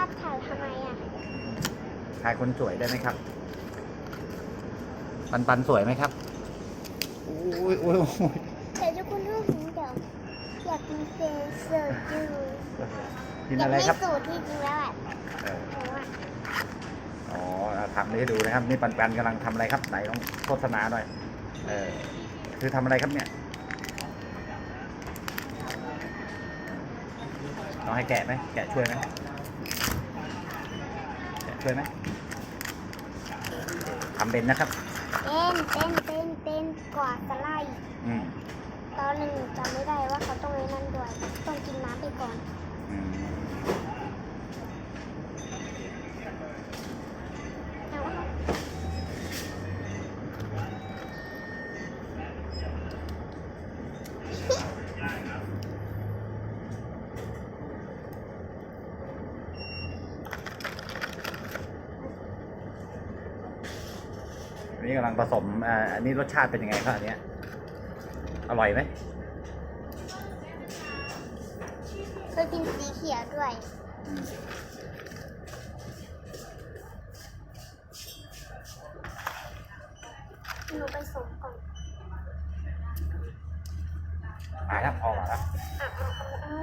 าพถ่ายทำไมอะถ่ายคนสวยได้ไหมครับ ปันปันสวยไหมครับอุ้ยอุ้ยอุ้ยแต่ทุกคนรู้ถึงเดี๋ยวอยากมีเฟซเซอร์จูกินอยากอะไรมีครับสูตรที่จริงแล้วอะเออหนูอะอ๋อเอาทำให้ดูนะครับ นี่ปันปันกำลังทำอะไรครับไหนลองโฆษณาหน่อยเออคือทำอะไรครับเนี่ยต้องให้แกะไหมแกะช่วยไหมแกะ ช่วยไหมทำเป็นนะครับ เต้นเต้นเต้นเต้นกว่าจะไล่อืม ตอนหนึ่งจำไม่ได้ว่าเขาต้องไอ้นั่นด้วยต้องกินน้ำไปก่อน อืม เอา อันนี้กำลังผสมอ่าอันนี้รสชาติเป็นยังไงครับอันเนี้ยอร่อยไหมเคยกินสีเขียวด้วย อืมหนูไปส่งก่อนหายแล้วพอแล้ว อะเอาเอาเอา